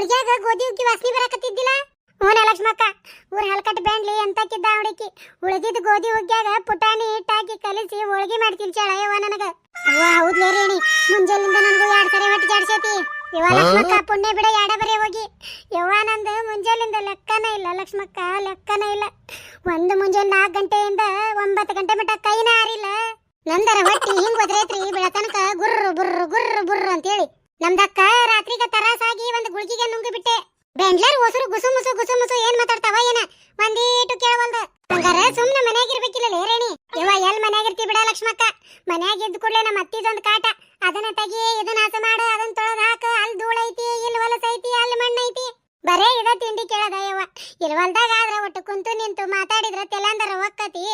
ಹೋಳ್ಗ್ಯಾಗ ಗೋಧಿ ಉಕ್ಕಿ ವಾಸನೆ ಬರಾಕತ್ತಿದ್ದಿಲ್ಲ? ನ ಲಕ್ಷ್ಮಕ್ಕ ಊರ ಹಲ್ಕಟ್ ಬ್ಯಾಂಡ್ಲಿ ಅಂತಕ್ಕಿದ್ದ ಅವಡಿಕಿ ಉಳಿದಿದ್ದ ಗೋಧಿ ಹುಗ್ಗ್ಯಾಗ ಪುಟಾಣಿ ಹಿಟ್ಟಾಕಿ ಕಲಿಸಿ ಹೋಳಿಗೆ ಮಾಡ್ತೀನಿ ಚಾಳ ಯವ್ವ ನನಗ. ಅವ್ವ ಹೌದ್ಲೇ ರೇಣಿ ಮುಂಜಾನಿಂದ ನನಗೂ ಎರಡು ಸರಿ ಹೊಟ್ಟೆ ಜಾಡ್ಸೈತಿ. ಯವ್ವ ಲಕ್ಷ್ಮಕ್ಕ ಪುಣ್ಯ ಬಿಡ ಯಾಡ ಬರೀ ಹೋಗಿ. ಯವ್ವ ನಂದು ಮುಂಜಾನಿಂದ ಲೆಕ್ಕನ ಇಲ್ಲ ಲಕ್ಷ್ಮಕ್ಕ ಲೆಕ್ಕನ ಇಲ್ಲ. ಒಂದು ಮುಂಜಾನೆ ನಾಲ್ಕು ಗಂಟೆಯಿಂದ ಒಂಬತ್ತು ಗಂಟೆ ಮಟ್ಟ ಕೈನ ಆರಿಲ್ಲ ನಂದರ ಹೊಟ್ಟಿ ಹಿಂಗ್ ಒದ್ರೈತ್ರಿ ಬೆಳತನಕ ಗುರ್ರು ಬುರ್ರು ಗುರ್ರು ಬುರ್ರು ಅಂತೇಳಿ. ನಮ್ದಕ್ಕ ರಾತ್ರಿಗ ತರಾಸಾಗಿ ಒಂದ್ ಗುಳ್ಗಿಗೆ ನುಂಗಿ ಬಿಟ್ಟೆ ಬೆಂಡ್ಲರ್ ಹೊಸರು ಗುಸು ಮುಸು ಗುಸು ಮುಸು ಏನ್ ಮಾತಾಡ್ತಾವ ಏನ? ಒಂದೀಟು ಕೇಳವಲ್ದ ಹಂಗಾರ ಸುಮ್ನೆ ಮನ್ಯಾಗ ಇರ್ಬೇಕಿಲ್ಲ ರೇಣಿ? ಇವ ಎಲ್ ಮನ್ಯಾಗ ಇರ್ತಿ ಬಿಡ ಲಕ್ಷ್ಮಕ್ಕ? ಮನ್ಯಾಗ ಇದ್ದ ಕೂಡಲೇ ನಮ್ಮ ಅತ್ತಿದೊಂದು ಕಾಟ. ಅದನ್ನ ತೆಗಿ, ಇದನ್ನ ಹಸ ಮಾಡು ಅದನ್ನ ತೊಳೆದ್ ಹಾಕ. ಅಲ್ಲಿ ಧೂಳ ಐತಿ, ಇಲ್ಲಿ ಹೊಲಸ ಐತಿ, ಅಲ್ಲಿ ಮಣ್ಣು ಐತಿ. ಬರೇ ಇದ ತಿಂಡಿ ಕೇಳದ ಯವ್ವ. ಇಲ್ವಲ್ದಾಗ ಆದ್ರ ಒಟ್ಟು ಕುಂತು ನಿಂತು ಮಾತಾಡಿದ್ರ ತೆಲಂದರ ಒಕ್ಕತಿ.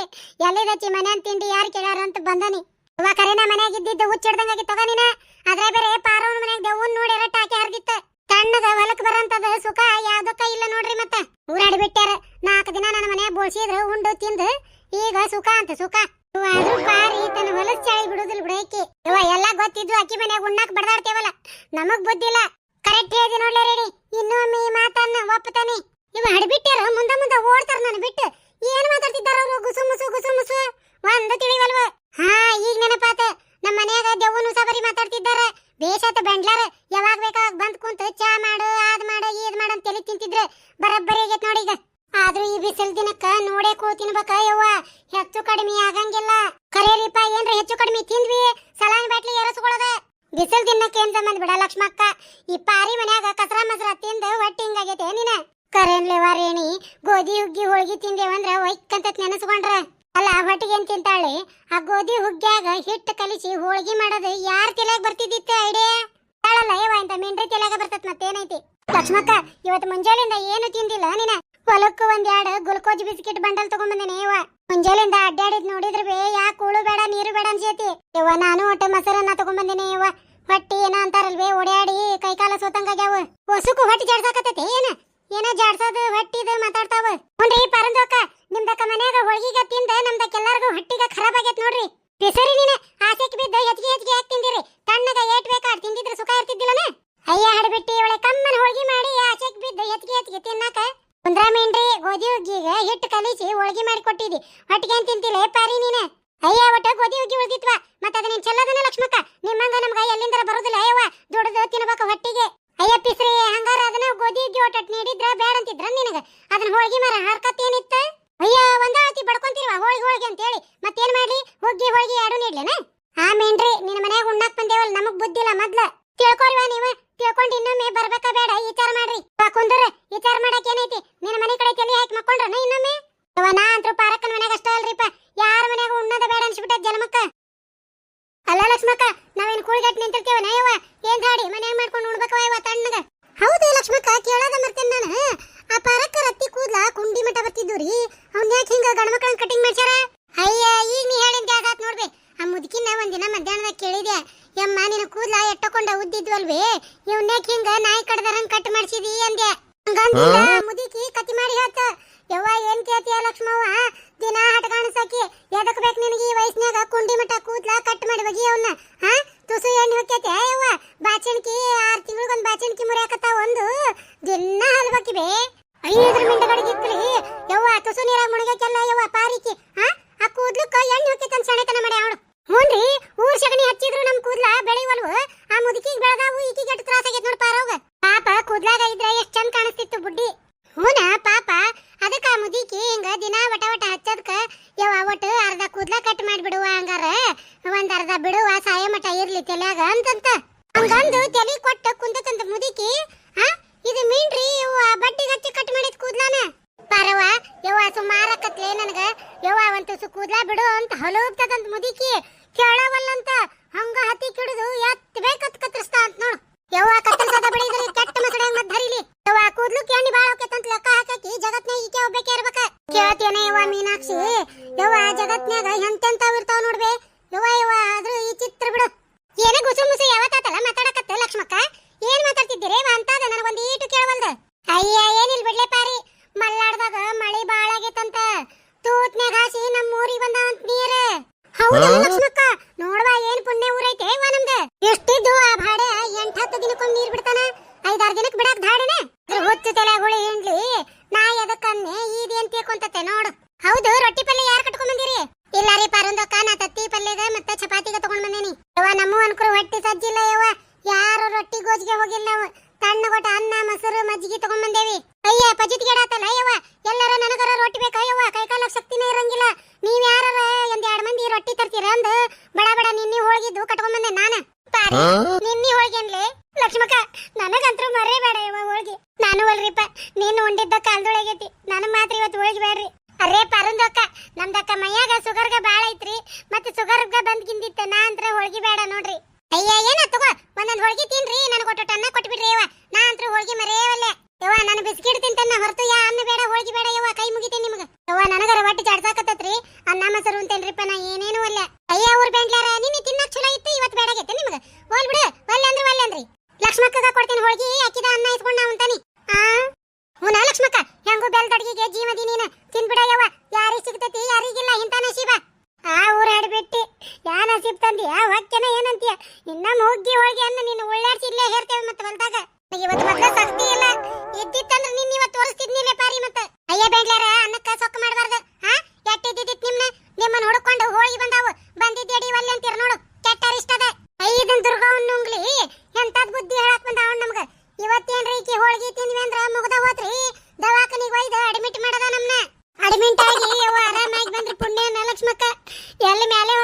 ಎಲ್ಲಿದಚ್ಚಿ ಮನ್ಯಾನ್ ತಿಂಡಿ ಯಾರು ಕೇಳಾರ ಅಂತ ಬಂದನಿ. ಯವ್ವ ಕರೆನ ಮನ್ಯಾಗ ಇದ್ದಿದ್ದು ಹುಚ್ಚಿಡ್ದಂಗಾಗಿ ತಗೋನಿನ ಅದ್ರ ಬೇರೆ ಪಾರವನ ಮನ್ಯಾಗ ದೆವ್ವನ್ ನೋಡಿ ಎರಟ್ ಹಾಕಿ ಹರಗಿತ್ತು ತಣ್ಣಗ ಹೊಲಕ್ ಬರಂತದ ಸುಖ ಯಾವ್ದಕ್ಕ ಇಲ್ಲ ನೋಡ್ರಿ ಮತ್ತ. ಊರಾಡಿ ಬಿಟ್ಟಾರ ನಾಲ್ಕು ದಿನ ನನ್ನ ಮನ್ಯಾಗ ಬೋಳ್ಸಿದ್ರು, ಉಂಡು ತಿಂದು. ಈಗ ಸುಖ ಅಂತ ಸುಖ. ಆದ್ರೂ ಪಾರಿ, ತನ್ನ ಹೊಲಸ್ ಚಾಳಿ ಬಿಡುದಿಲ್ಲ ಬಿಡಕ್ಕೆ ಇವ ಎಲ್ಲ ಗೊತ್ತಿದ್ದು ಅಕ್ಕಿ ಮನ್ಯಾಗ ಉಣ್ಣಾಕ್ ಬಡದಾಡ್ತೇವಲ್ಲ. ನಮಗ್ ಬುದ್ಧಿಲ್ಲ ಕರೆಕ್ಟ್ ಹೇಳಿ ನೋಡ್ಲೆ ರೆಡಿ. ಇನ್ನೊಮ್ಮೆ ಈ ಮಾತನ್ನ ಒಪ್ಪತಾನೆ ಇವ ಹಡ್ಬಿಟ್ಟ್ಯಾರ ಮುಂದ ಮುಂದ ಓಡ್ತಾರ ನಾನು ಬಿಟ್ಟು. ಏನ್ ಮಾತಾಡ್ತಿದ್ದಾರ ಅವ್ರು? ಗುಸು ಮುಸು, ಗುಸು ಮುಸು ಒಂದು ತಿಳಿವಲ್ವ ಹಾ ಈಗ ನೆನಪಾತ ನಮ್ಮ ಮನ್ಯಾಗ ದೆವ್ವನು ಸಬರಿ ಮಾತಾಡ್ತಿದ್ದಾರ ಬೇಷಾತ ಬೆಂಡ್ಲಾರ ಯಾವಾಗ ಬೇಕಾಗ ಬಂದ್ ಕುಂತ ಚಾ ಮಾಡು ಅದ್ ಮಾಡು ಇದ್ ಮಾಡು ಅಂತ ತಲೆ ತಿಂತಿದ್ರೆ ಬರಬ್ಬರಿ ಆಗೈತ್ ನೋಡಿ ಈಗ ಆದ್ರೂ ಈ ಬಿಸಿಲ್ ದಿನಕ್ಕ ನೋಡೇ ಕೂ ತಿನ್ಬೇಕ ಯವ್ವ ಹೆಚ್ಚು ಕಡಿಮೆ ಆಗಂಗಿಲ್ಲ ಕರೇರಿಪ್ಪ ಏನ್ರ ಹೆಚ್ಚು ಕಡಿಮೆ ತಿಂದ್ವಿ ಸಲಾನ್ ಬಾಟ್ಲಿ ಎರಸ್ಕೊಳ್ಳೋದ ಬಿಸಿಲ್ ತಿನ್ನಕ್ಕೆ ಏನ್ ಸಂಬಂಧ ಬಿಡ ಲಕ್ಷ್ಮಕ್ಕ? ಈ ಪಾರಿ ಮನ್ಯಾಗ ಕಸರ ಮಸರ ತಿಂದು ಹೊಟ್ಟಿ ಹಿಂಗಾಗೈತೆ ನೀನ? ಕರೇನ್ಲೇವ ರೇಣಿ ಗೋಧಿ, ಹುಗ್ಗಿ, ಹೋಳ್ಗಿ ತಿಂದೇವಂದ್ರ ಒಯ್ಕಂತ ನೆನಸ್ಕೊಂಡ್ರ. ಅಲ್ಲ ಹೊಟ್ಟಿಗೆ ಏನ್ ತಿಂತಾಳೆ? ಆ ಗೋಧಿ, ಹುಗ್ಗ್ಯಾಗ ಹಿಟ್ಟು ಕಲಿಸಿ ಹೋಳ್ಗಿ ಮಾಡೋದು ಯಾರ್ ತಲೆಯಾಗ ಬರ್ತಿದ್ದಿತ್ತು ಐಡಿಯಾ? ಹೇಳಲ್ಲ ಏವ ಇಂತ ಮಿಂಡ್ರಿ ತಲೆಯಾಗ ಬರ್ತತ್ ಮತ್ತೇನೈತಿ? ಲಕ್ಷ್ಮಕ್ಕ, ಇವತ್ತು ಮುಂಜಾನೆಯಿಂದ ಏನು ತಿಂದಿಲ್ಲ ನೀನ? ಹೊಲಕ್ಕ ಒಂದ್ ಎರಡು ಗ್ಲುಕೋಜ್ ಬಿಸ್ಕಿಟ್ ಬಂಡಲ್ ತಗೊಂಬಂದೇನೆ ಏವ ಮುಂಜಾನೆಯಿಂದ ಅಡ್ಡಾಡಿದ್ ನೋಡಿದ್ರ ಬೇ ಯಾ ಕೂಳು ಬೇಡ ನೀರು ಬೇಡ ಅನ್ಸೈತಿ? ಯವ್ವ, ನಾನು ಒಟ್ಟು ಮೊಸರನ್ನ ತಗೊಂಬಂದೇನೆ, ಯವ್ವ. ಹೊಟ್ಟಿ ಏನ ಅಂತಾರಲ್ವೇ ಓಡಾಡಿ ಕೈಕಾಲ ಸೋತಂಗಾಗ್ಯಾವ. ಹೊಸಕು ಹೊಟ್ಟಿ ಜಾಡ್ಸಾಕತ್ತೈತಿ, ಏನ? ಏನ ಜಾಡ್ಸೋದು ಹೊಟ್ಟಿದು ಮಾತಾಡ್ತಾವ. ಹುನ್ರಿ ಪರಂದೋಕ ನಿಮ್ದಕ್ಕ ಮನ್ಯಾಗ ಹೋಳಿಗೆ ತಿಂದ ಎಲ್ಲಾರ್ಗು ಹೊಟ್ಟಿಗ ಖರಾಬ್ ಆಗೈತ್ ನೋಡ್ರಿ. ಬಿಸರಿ ನೀನ ಆಸೆಕ್ ಬಿದ್ದ ಹೆಚ್ಚಿಗೆ ಹೆಚ್ಚಿಗೆ ಯಾಕೆ ತಿಂದಿರಿ? ತಣ್ಣಗ ಏಟ್ ಬೇಕಾಡ್ ತಿಂದಿದ್ರೆ ಸುಖ ಇರ್ತಿದ್ದಿಲ್ಲನ? ಅಯ್ಯ, ಹಡಬಿಟ್ಟಿ ಇವಳೆ ಕಮ್ಮನ ಹೋಳ್ಗಿ ಮಾಡಿ ಆಸೆಕ್ ಬಿದ್ದ ಹೆಚ್ಚಿಗೆ ಹೆಚ್ಚಿಗೆ ತಿನ್ನಾಕ. ಕುಂದ್ರಾಮೇನ್ರಿ ಗೋಧಿ ಹುಗ್ಗಿಗ ಹಿಟ್ಟು ಕಲಿಸಿ, ಹೋಳ್ಗಿ ಮಾಡಿ ಕೊಟ್ಟಿದಿ. ಹೊಟ್ಟಿಗೆ ತಿಂತಿಲ್ಲ ಪಾರಿ ನೀನ? ಅಯ್ಯ ಒಟ್ಟ ಗೋಧಿ ಹುಗ್ಗಿ ಮತ್ತೆ ಮತ್ತ ಅದನ್ನ ಚೆಲ್ಲದನ ಲಕ್ಷ್ಮಕ್ಕ? ನಿಮ್ಮಂಗ ನಮ್ಗ ಎಲ್ಲಿಂದ ಬರುದಿಲ್ಲ. ಅಯ್ಯವ ದುಡ್ದು ತಿನ್ಬೇಕು ಹೊಟ್ಟಿಗೆ. ಅಯ್ಯ, ಪಿಸ್ರಿ, ಹಂಗಾರ ಅದನ್ನ ಗೋಧಿ ಹುಗ್ಗಿ ಒಟ್ಟ ನೀಡಿದ್ರ ಬೇಡ ಅಂತಿದ್ರ ನಿನಗ. ಅದನ್ನ ಹೋಳ್ಗಿ ಮರ ಹರ್ಕತ್ ಏನಿತ್ತ? ಅಯ್ಯ, ಒಂದ ಆತಿ ಹೋಳಿಗೆ ಹೋಳ್ಗಿ ಅಂತ ಹೇಳಿ ಮತ್ತೇನ್ ಮಾಡ್ಲಿ? ಹುಗ್ಗಿ ಹೋಳಿಗೆ ಎರಡು ನೀಡ್ಲೇನ? ಮೇನ್ರಿ ನಿನ್ನ ಮನ್ಯಾಗ ಉಣ್ಣಾಕ್ ಬಂದೇವಲ್ಲ ನಮಗ್ ಬುದ್ಧಿಲ್ಲ ಮೊದ್ಲ. ತಿಳ್ಕೊಳ್ವಾ ನೀವ, ತಿಳ್ಕೊಂಡು ಇನ್ನೊಮ್ಮೆ ಬರ್ಬೇಕಾ ಬೇಡ ವಿಚಾರ ಮಾಡ್ರಿ. ಅವ್ನ ಯಾಕೆ ಹಿಂಗ ಗಂಡ್ಮಕ್ಳನ್ನ ಕಟಿಂಗ್ ಮಾಡ್ಸ್ಯಾರ ಕೂದ್ಲಾಗ ಇದ್ರ ಎಷ್ಟ್ ಚಂದ ಕಾಣಿಸ್ತಿತ್ತು ಬುಡ್ಡಿ. ಹೂನ, ಪಾಪ. ಅದಕ್ಕ ಮುದಿಕಿ ಹಿಂಗ ದಿನ ವಟ ವಟ ಹಚ್ಚದ್ಕ, ಯವ್ವ ಒಟ್ಟು ಅರ್ಧ ಕೂದ್ಲ ಕಟ್ ಮಾಡ್ಬಿಡುವ ಹಂಗಾರ. ಒಂದ್ ಅರ್ಧ ಬಿಡುವ ಸಾಯ ಮಠ ಇರ್ಲಿ ತಲ್ಯಾಗ ಅಂತಂತ. ಹಂಗಂದು ತಲಿ ಕೊಟ್ಟ ಕುಂತತಂತ ಮುದಿಕಿ, ಆ, ಇದು ಮೀನ್ರಿ ಯವ್ವ ಬಡ್ಡಿಗೆ ಹಚ್ಚಿ ಕಟ್ ಮಾಡಿದ ಕೂದ್ಲಾನ. ಪಾರವ್ವ, ಯವ್ವ ಸುಮಾರಕತ್ಲೆ ನನಗ. ಯವ್ವ ಒಂದ್ ತುಸು ಕೂದ್ಲ ಬಿಡು ಅಂತ ಹಲೋಗ್ತದಂತ ಮುದಿಕಿ. ಕೇಳವಲ್ಲಂತ, ಹಂಗ ಹತ್ತಿ ಕಿಡಿದು ಎತ್ ಬೇಕತ್ ಕತ್ತರಿಸ್ತಾ ಅಂತ ನೋಡು. ಯವ್ವ ಕತ್ತರಿಸದ ಬಿಡಿದ್ರೆ ಕೆಟ್ಟ ಮಸಡೆ ಮತ್ ಧರಿಲಿ ಯವ್ವ ಕೂದ್ಲು ಕೇಣಿ ಬಾಳ ಹೋಗ್ತಂತ ಲೆಕ್ಕ ಹಾಕಿ ಜಗತ್ನಾಗ ಈಕೆ ಒಬ್ಬಕ್ಕೆ ಇರ್ಬೇಕ ಕೇಳ್ತೇನೆ ಯವ್ವ ಮೀನಾಕ್ಷಿ ಯವ್ವ ಜಗತ್ನ್ಯಾಗ ಎಂತೆಂತಾವ್ ಇರ್ತಾವ ನೋಡ್ಬೆ ಯವ್ವ ಯವ್ವ ಆದ್ರೂ ಈ ಚಿತ್ರ ಬಿಡು ಏನೇ ಗುಸು ಮುಸು ಯಾವತ್ತಾತಲ್ಲ ಮಾತಾಡಕತ್ತ ಲಕ್ಷ್ಮಕ್ಕ ಏನ್ ಮಾತಾಡ್ತಿದ್ದೀರಿ ಅಂತಾದ ನನಗೊಂದು ಈಟು ಕೇಳವಲ್ದ ಅಯ್ಯ ಏನಿಲ್ ಬಿಡ್ಲೆ ಪಾರಿ ಮಲ್ನಾಡ್ದಾಗ ಮಳಿ ಬಾಳ ಆಗೈತಂತ ತೂತ್ನ್ಯಾಗ ಹಾಸಿ ನಮ್ಮ ಊರಿಗೆ ಬಂದಾವಂತ ನೀರ ಹೌದಾ ಲಕ್ಷ್ಮಕ್ಕ ನೋಡ್ವಾ ಏನ್ ಪುಣ್ಯ ಊರೈತೆ ವಾ ನಮ್ದ ಎಷ್ಟಿದ್ದು ಆ ಭಾಡೆ ಎಂಟ್ ಹತ್ತು ದಿನಕ್ಕೊಮ್ಮೆ ನೀರ್ ಬಿಡ್ತಾನ ಐದಾರು ದಿನಕ್ಕೆ ಬಿಡಾಕ್ ಧಾಡೆನೆ ಗೋಜಿಗೆ ಹೋಗಿಲ್ಲ ನಾವು ತಣ್ಣಗೊಟ್ಟ ಅನ್ನ ಮೊಸರು ಮಜ್ಜಿಗೆ ತಗೊಂಡ್ಬಂದೇವಿ ಅಯ್ಯ ಪಜಿತ್ಗೆಡಾತಲ್ಲ ಯವ್ವ ಎಲ್ಲರ ನನಗರ ರೊಟ್ಟಿ ಬೇಕಾ ಯವ್ವ ಕೈಕಾಲ ಶಕ್ತಿನೇ ಇರಂಗಿಲ್ಲ ನೀವ್ ಯಾರ ಒಂದ್ ಎರಡ್ ಮಂದಿ ರೊಟ್ಟಿ ತರ್ತೀರ ಅಂದ್ ಬಡ ಬಡ ನಿನ್ನಿ ಹೋಳಿಗಿದ್ದು ಕಟ್ಕೊಂಡ್ಬಂದೆ ನಾನ ಪಾರಿ ನಿನ್ನಿ ಹೋಳಿಗೆ ಅನ್ಲಿ ಲಕ್ಷ್ಮಕ್ಕ ನನಗಂತೂ ಮರೇ ಬೇಡ ಯವ್ವ ಹೋಳಿಗೆ ನಾನು ಅಲ್ರಿಪ್ಪ ನೀನು ಉಂಡಿದ್ದ ಕಾಲ್ದೊಳಗೈತಿ ನನಗ್ ಮಾತ್ರ ಇವತ್ತು ಹೋಳಿಗೆ ಬೇಡ್ರಿ ಅರೇ ಪರಂದಕ್ಕ ನಮ್ದಕ್ಕ ಮೈಯಾಗ ಸುಗರ್ಗ ಬಾಳ ಐತ್ರಿ ಮತ್ತೆ ಸುಗರ್ಗ ಬಂದ್ ಗಿಂದಿತ್ತ ನಾ ಅಂತ ಹೋಳಿಗೆ ಬೇಡ ನೋಡ್ರಿ. ಅಯ್ಯ, ಏನ ತಗೋ? ಒಂದೊಂದ್ ಹೋಳಿಗೆ ತಿನ್ರಿ. ನನಗೆ ಕೊಟ್ಟು ಅನ್ನ ಕೊಟ್ಬಿಡ್ರಿ ಯವ್ವ. ನಾ ಅಂತ್ರ ಹೋಳಿಗೆ ಮರೆಯವಲ್ಲೆ. ಯವ್ವ, ನಾನು ಬಿಸ್ಕಿಟ್ ತಿಂತನ್ನ ಹೊರತು. ಯಾ, ಅನ್ನ ಬೇಡ, ಹೋಳಿಗೆ ಬೇಡ ಯವ್ವ. ಕೈ ಮುಗಿತೀನಿ ನಿಮ್ಗ. ಯವ್ವ, ನನಗರ ಒಟ್ಟು ಜಾಡ್ಸಾಕತ್ತತ್ರಿ ಅನ್ನ ಮೊಸರು ಅಂತೇನ್ರಿಪ್ಪ ನಾ ಏನೇನು ಒಲ್ಲೆ ಅಯ್ಯ, ಊರ್ ಬೆಂಡ್ಲಾರ ನಿನ್ನೆ ತಿನ್ನಕ್ ಚಲೋ ಇತ್ತು. ಇವತ್ತು ಬೇಡಾಗೈತೆ ನಿಮ್ಗ. ಹೋಲ್ ಬಿಡು. ಒಲ್ಲೆ ಅಂದ್ರೆ ಒಲ್ಲೆ ಅಂದ್ರಿ. ಲಕ್ಷ್ಮಕ್ಕಗ ಕೊಡ್ತೀನಿ ಹೋಳಿಗೆ. ಅಕ್ಕಿದ ಅನ್ನ ಇಸ್ಕೊಂಡ್ ನಾ ಅಂತಾನಿ ಆ? ಹುನ ಲಕ್ಷ್ಮಕ್ಕ? ಹೆಂಗು ಬೆಲ್ ಅಡಿಗೆಗೆ ಜೀವದಿ ನೀನ ತಿನ್ಬಿಡ ಯವ್ವ. ಯಾರಿಗೆ ಸಿಗ್ತೈತಿ ಯಾರಿಗಿಲ್ಲ ಇಂತ ನಸೀಬ ಆ ಊರ ಹಾಡ್ಬಿಟ್ಟಿ ಯಾ ನಸೀಬ್ ತಂದಿ ಆ ಹೊಕ್ಕೆನ ಏನಂತೀಯ? ಇನ್ನ ಹೋಗಿ ಹೋಗಿ ಅನ್ನ ನೀನು ಉಳ್ಳಾಡ್ಸಿ ಇಲ್ಲೇ ಹೇರ್ತೇವೆ ಮತ್ತೆ ಹೊಲ್ದಾಗ. ಇವತ್ತು ಮತ್ತೆ ಸಕ್ತಿ ಇಲ್ಲ. ಇದ್ದಿತ್ತಂದ್ರ ನಿನ್ನ ಇವತ್ತು ತೋರಿಸ್ತಿದ್ನಿಲ್ಲ ಪಾರಿ ಮತ್ತೆ. ಅಯ್ಯ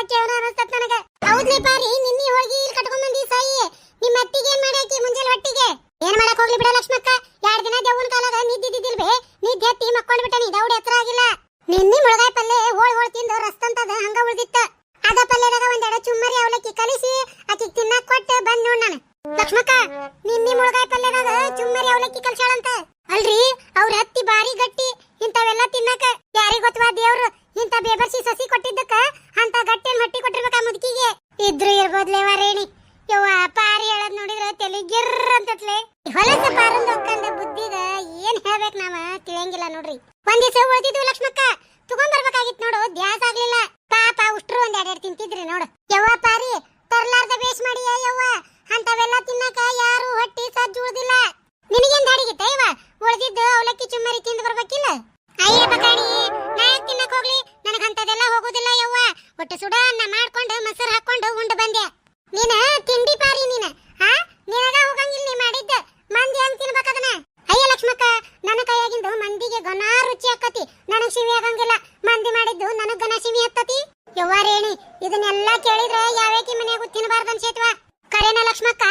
ಹೊಕ್ಕೇವನ ಅನಸ್ತತ್ ನನಗ. ಹೌದ್ಲಿ ಪಾರಿ ನಿನ್ನಿ ಹೋಗಿ ಇಲ್ಲಿ ಕಟ್ಕೊಂಡ್ ಬಂದಿ ಸಾಯಿ. ನಿಮ್ಮ ಅತ್ತಿಗೆ ಏನ್ ಮಾಡ್ಯಾಕಿ ಮುಂಜಾನೆ ಹೊಟ್ಟಿಗೆ ಏನ್ ಮಾಡಕ್ ಹೋಗ್ಲಿ ಬಿಡ ಲಕ್ಷ್ಮಕ್ಕ. ಎರಡ್ ದಿನ ದೇವನ ಕಾಲಾಗ ನಿದ್ದಿದ್ದಿಲ್ವೇ ನಿದ್ದೆ ಹತ್ತಿ ಮಕ್ಕೊಂಡ್ ಬಿಟ್ಟನಿ ದೌಡಿ ಹತ್ರ ಆಗಿಲ್ಲ ನಿನ್ನಿ ಮುಳಗಾಯಿ ಪಲ್ಲೆ ಹೋಳ್ ಹೋಳ್ ತಿಂದು ರಸ್ತಂತದ ಹಂಗ ಉಳ್ದಿತ್ತ. ಅದ ಪಲ್ಲೆದಾಗ ಒಂದೆರಡು ಚುಮ್ಮರಿ ಅವಲಕ್ಕಿ ಕಲಿಸಿ ಆಕಿ ತಿನ್ನಕ್ ಕೊಟ್ಟು ಬಂದ್ ನೋಡ್ ನಾನು. ಲಕ್ಷ್ಮಕ್ಕ ನಿನ್ನಿ ಮುಳಗಾಯಿ ಪಲ್ಲೆದಾಗ ಚುಮ್ಮರಿ ಅವಲಕ್ಕಿ ಕಲ್ಸಾಳಂತ ಅಲ್ರಿ, ಅವ್ರ ಹತ್ತಿ ಬಾರಿ ಗಟ್ಟಿ. ಇಂಥವೆಲ್ಲ ತಿನ್ನಕ ಯಾರಿಗ್ ಗೊತ್ತವಾ ದೇವ್ರು? ಇಂಥ ಬೇಬರ್ಸಿ ಸಸಿ ಕೊಟ್ಟಿದ್ದಕ್ಕ? ಅಂತ ಗಟ್ಟಿನ ಹೊಟ್ಟಿ ಕೊಟ್ಟಿರ್ಬೇಕ ಮುದುಕಿಗೆ? ಇದ್ರು ಇರ್ಬೋದ್ಲೇವ ರೇಣಿ ಯವ್ವ ಪಾರಿ ಹೇಳದ್ ನೋಡಿದ್ರ ತಲೆ ಅಂತತ್ಲೆ. ಹೊಲಸ ಪಾರಂದ ಒಕ್ಕಂದ ಬುದ್ಧಿಗ ಏನ್ ಹೇಳ್ಬೇಕ್ ನಾವ ತಿಳಿಯಂಗಿಲ್ಲ ನೋಡ್ರಿ. ಒಂದ್ ದಿವಸ ಲಕ್ಷ್ಮಕ್ಕ ತಗೊಂಡ್ ಬರ್ಬೇಕಾಗಿತ್ ನೋಡು, ದ್ಯಾಸ ಆಗ್ಲಿಲ್ಲ. ಪಾಪ ಉಷ್ಟ್ರು ಒಂದ್ ಎರಡೆರಡು ತಿಂತಿದ್ರಿ ನೋಡು. ಯವ್ವ ಪಾರಿ, ತರ್ಲಾರ್ದ ಬೇಸ್ ಮಾಡಿ ಯವ್ವ? ಅಂತವೆಲ್ಲ ತಿನ್ನಕ ಯಾರು ಹೊಟ್ಟಿ ಸಜ್ಜು ಉಳ್ದಿಲ್ಲ. ನಿನಗೇನ್ ದಾಡಿಗಿತ್ತ ಇವ ಉಳ್ದಿದ್ದು ಅವಲಕ್ಕಿ ಚುಮ್ಮರಿ ತಿಂದು ಬರ್ಬೇಕಿಲ್ಲ? ಅಯ್ಯ ಬಕಾಣಿ ನಾ ಯಾಕೆ ತಿನ್ನಕ್ ಹೋಗ್ಲಿ. ನನಗ್ ಅಂತದೆಲ್ಲ ಹೋಗುದಿಲ್ಲ ಯವ್ವ. ಒಟ್ಟು ಸುಡ ಅನ್ನ ಮಾಡ್ಕೊಂಡು, ಮೊಸರು ಹಾಕೊಂಡು ಉಂಡು ಬಂದೆ. ನೀನ ತಿಂಡಿ ಪಾರಿ ನೀನ, ಆ? ನಿನಗ ಹೋಗಂಗಿಲ್ಲ ನೀ ಮಾಡಿದ್ದ. ಮಂದಿ ಹೆಂಗ್ ತಿನ್ಬೇಕದನ ಅಯ್ಯ ಲಕ್ಷ್ಮಕ್ಕ, ನನ್ನ ಕೈಯಾಗಿಂದು ಮಂದಿಗೆ ಗನ ರುಚಿ ಆಕತಿ ನನಗ್ ಸಿವಿ ಆಗಂಗಿಲ್ಲ. ಮಂದಿ ಮಾಡಿದ್ದು ನನಗ್ ಗನ ಸಿವಿ ಹತ್ತತಿ ಯವ್ವ ರೇಣಿ, ಇದನ್ನೆಲ್ಲ ಕೇಳಿದ್ರೆ ಯಾವ್ಯಾಕಿ ಮನ್ಯಾಗೂ ತಿನ್ನಬಾರ್ದು ಅನ್ಸೇತ್ವಾ? ಕರೆನ ಲಕ್ಷ್ಮಕ್ಕ,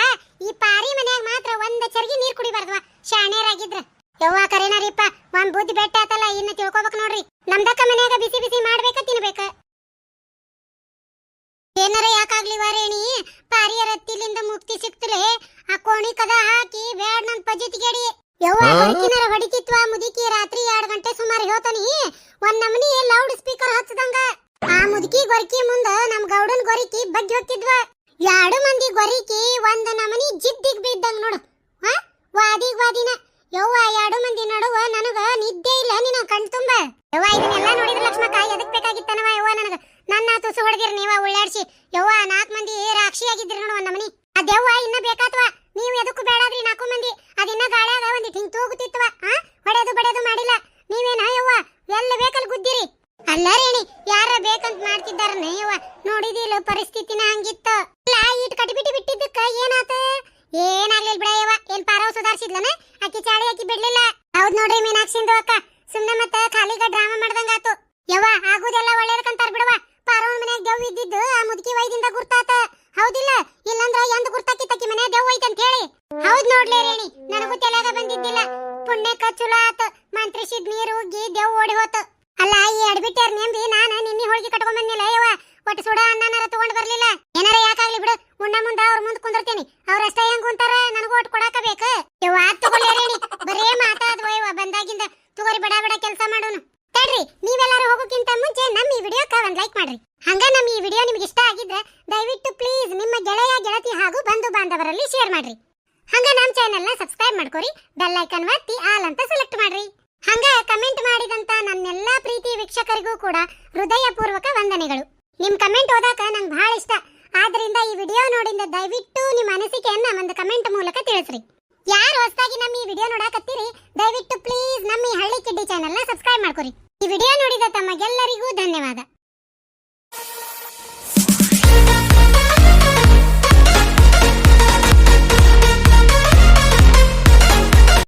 ಈ ಪಾರಿ ಮನ್ಯಾಗ ಮಾತ್ರ ಒಂದ್ ಚರ್ಗಿ ನೀರ್ ಕುಡಿಬಾರ್ದವ? ಶಾಣೇರಾಗಿದ್ರ. ಯವ್ವ ಕರೇನ ರೀಪ ಒಂದ್ ಬುದ್ಧಿ ಬೆಟ್ಟ ಆತಲ್ಲ ಇನ್ನ ತಿಳ್ಕೊಬೇಕು ನೋಡ್ರಿ. ನಮ್ದಕ್ಕ ಮನ್ಯಾಗ ಬಿಸಿ ಬಿಸಿ ಮಾಡ್ಬೇಕ ತಿನ್ಬೇಕ. ಏನಾರ ಯಾಕಾಗ್ಲಿ ವಾರೇಣಿ? ಪಾರಿಯ ರತ್ತಿಲಿಂದ ಮುಕ್ತಿ ಸಿಕ್ತಲೆ ಆ ಕೋಣಿ ಕದ ಹಾಕಿ ಬೇಡ ನನ್ ಪಜಿತಿಗೇಡಿ. ಯವ್ವ ಹೊಡಿಕಿನರ ಹೊಡಿತಿತ್ವ ಮುದುಕಿ ರಾತ್ರಿ ಎರಡ್ ಗಂಟೆ ಸುಮಾರು ಹೇಳ್ತಾನಿ. ಒಂದ್ ನಮನಿ ಲೌಡ್ ಸ್ಪೀಕರ್ ಹಚ್ಚದಂಗ. ಆ ಮುದುಕಿ ಗೊರಕಿ ಮುಂದ ನಮ್ ಗೌಡನ್ ಗೊರಕಿ ಬಗ್ಗಿ ಹೋಗ್ತಿದ್ವ ಎರಡು ಮಂದಿ ಗೊರಕಿ ಒಂದ್ ನಮನಿ ಜಿದ್ದಿಗ್ ಬಿದ್ದಂಗ ನೋಡು. ಹಾ? ವಾದಿಗ್ ವಾದಿನ. ಯವ್ವ, ಎರಡು ಮಂದಿ ನಡುವ ನನಗ ನಿದ್ದೆ ಇಲ್ಲ ನಿನ್ನ ಕಣ್ ತುಂಬ. ಯವ್ವ, ಇದನ್ನೆಲ್ಲ ನೋಡಿದ್ರೆ ಲಕ್ಷ್ಮಕ್ಕ, ಎದಕ್ ಬೇಕಾಗಿತ್ತನವ ಯವ್ವ ನನಗ? ನನ್ನ ತುಸು ಹೊಡೆದಿರಿ ನೀವ, ಉಳ್ಳಾಡ್ಸಿ. ಯವ್ವ, ನಾಲ್ಕು ಮಂದಿ ರಾಕ್ಷಿ ಆಗಿದ್ರಿ ನೋಡುವ ನಮ್ಮನಿ. ಆ ಇನ್ನ ಬೇಕಾತ್ವ. ನೀವು ಎದಕ್ಕೂ ಬೇಡಾದ್ರಿ ನಾಲ್ಕು ಮಂದಿ. ಅದಿನ್ನ ಗಾಳ್ಯಾಗ ಒಂದಿಟ್ ಹಿಂಗ್ ತೂಗುತ್ತಿತ್ವ ಆ ಹೊಡೆದು ಬಡೆದು ಮಾಡಿಲ್ಲ ನೀವೇನ ಯವ್ವ ಎಲ್ಲ ಬೇಕಲ್ ಗುದ್ದಿರಿ ಅಲ್ಲ ರೇಣಿ ಯಾರ ಬೇಕಂತ ಮಾಡ್ತಿದ್ದಾರ ಯವ್ವ ನೋಡಿದಿಲ್ಲ ಪರಿಸ್ಥಿತಿನ ಹಂಗಿತ್ತು ಇಲ್ಲ ಈಟ್ ಕಟಿಬಿಟಿ ಬಿಟ್ಟಿದ್ದಕ್ಕ ಏನಾತ ಏನಾಗ್ಲಿಲ್ಲ ಬಿಡ ಯವ್ವ ಏನ್ ಪಾರವ್ ಸುಧಾರಿಸಿದ್ಲನ ಆಕಿ ಚಾಳಿ ಆಕಿ ಬಿಡ್ಲಿಲ್ಲ ಹೌದ್ ನೋಡ್ರಿ ಮೀನಾಕ್ಷಿಂದು ಅಕ್ಕ ಸುಮ್ನೆ ಮತ್ತ ಖಾಲಿಗ ಡ್ರಾಮಾ ಮಾಡ್ದಂಗಾತು ಯವ್ವ ಆಗುದೆಲ್ಲ ಒಳ್ಳೇದಕ್ಕಂತಾರ ಬಿಡವ ಪಾರವ್ ಮನ್ಯಾಗ ದೆವ್ವ ಇದ್ದಿದ್ದು ಆ ಮುದುಕಿ ವೈದಿಂದ ಗುರ್ತಾತ ಹೌದಿಲ್ಲ ಇಲ್ಲಂದ್ರ ಎಂದ್ ಗುರ್ತಾಕಿತ್ತಕಿ ಮನೆ ದೆವ್ವ ಐತಂತ ಹೇಳಿ ಹೌದ್ ನೋಡ್ಲೇ ರೇಣಿ ನನಗೂ ತಲೆಗ ಬಂದಿದ್ದಿಲ್ಲ ಪುಣ್ಯಕ್ಕ ಚುಲೋ ಆತ. ಮಂತ್ರಿಸಿದ ನೀರು ಉಗ್ಗಿ ದೇವ್ ಓಡಿ ಹೋತು. ಅಲ್ಲ, ಈ ಅಡ್ಬಿಟ್ಟಾರ ನೆಂಬಿ ನಾನು ನಿನ್ನೆ ಹೋಳಿಗೆ ಕಟ್ಕೊಂಡ್ ಬಂದಿಲ್ಲ. ಯವ್ವ ಒಟ್ಟು ಸುಡ ಅನ್ನನಾರ ತಗೊಂಡ್ ಬರ್ಲಿಲ್ಲ. ಏನಾರ ಯಾಕಾಗ್ಲಿ ಬಿಡು. ಉಣ್ಣ ಮುಂದ ಅವ್ರ ಮುಂದ್ ಕುಂದಿರ್ತೀನಿ. ಅವ್ರಷ್ಟ ಹೆಂಗ್ ಕುಂತಾರ ನನಗೂ ಒಟ್ಟು ಕೊಡಾಕ ಬೇಕು. ಯವ್ವ ಬರೇ ಮಾತಾದ್ವ, ಯವ್ವ, ಬಂದಾಗಿಂದ. ತಗೋರಿ, ಬಡ ಬಡ ಕೆಲಸ ಮಾಡೋನು. ತಡ್ರಿ, ನೀವೆಲ್ಲರೂ ಹೋಗೋಕ್ಕಿಂತ ಮುಂಚೆ ನಮ್ಮ ಈ ವಿಡಿಯೋಕ್ಕ ಒಂದ್ ಲೈಕ್ ಮಾಡ್ರಿ. ಹಂಗ ನಮ್ಮ ಈ ವಿಡಿಯೋ ನಿಮ್ಗೆ ಇಷ್ಟ ಆಗಿದ್ರೆ ದಯವಿಟ್ಟು ಪ್ಲೀಸ್ ನಿಮ್ಮ ಗೆಳೆಯ, ಗೆಳತಿ ಹಾಗೂ ಬಂಧು ಬಾಂಧವರಲ್ಲಿ ಶೇರ್ ಮಾಡ್ರಿ. ಹಂಗ ನಮ್ಮ ಚಾನೆಲ್ನ ಸಬ್ಸ್ಕ್ರೈಬ್ ಮಾಡ್ಕೊರಿ ಬೆಲ್ ಐಕನ್ ಒತ್ತಿ ಆಲ್ ಅಂತ ಸೆಲೆಕ್ಟ್ ಮಾಡ್ರಿ. ಹಂಗ ಕಮೆಂಟ್ ಮಾಡಿದಂತ ನನ್ನೆಲ್ಲಾ ಪ್ರೀತಿ ವೀಕ್ಷಕರಿಗೂ ಕೂಡ ಹೃದಯಪೂರ್ವಕ ವಂದನೆಗಳು. ನಿಮ್ ಕಮೆಂಟ್ ಓದಾಕ ನಂಗೆ ಬಹಳ ಇಷ್ಟ. ಆದ್ರಿಂದ ಈ ವಿಡಿಯೋ ನೋಡಿದ ದಯವಿಟ್ಟು ನಿಮ್ಮ ಅನಿಸಿಕೆಯನ್ನ ಒಂದು ಕಮೆಂಟ್ ಮೂಲಕ ತಿಳಿಸ್ರಿ. ಯಾರು ಹೊಸದಾಗಿ ನಮ್ಮ ಈ ವಿಡಿಯೋ ನೋಡಾಕತ್ತೀರಿ, ದಯವಿಟ್ಟು ಪ್ಲೀಸ್ ನಮ್ಮ ಈ ಹಳ್ಳಿ ಕಿಡ್ಡಿ ಚಾನೆಲ್ನ ಸಬ್ಸ್ಕ್ರೈಬ್ ಮಾಡ್ಕೊರಿ. ಈ ವಿಡಿಯೋ ನೋಡಿದ ತಮಗೆಲ್ಲರಿಗೂ ಧನ್ಯವಾದ.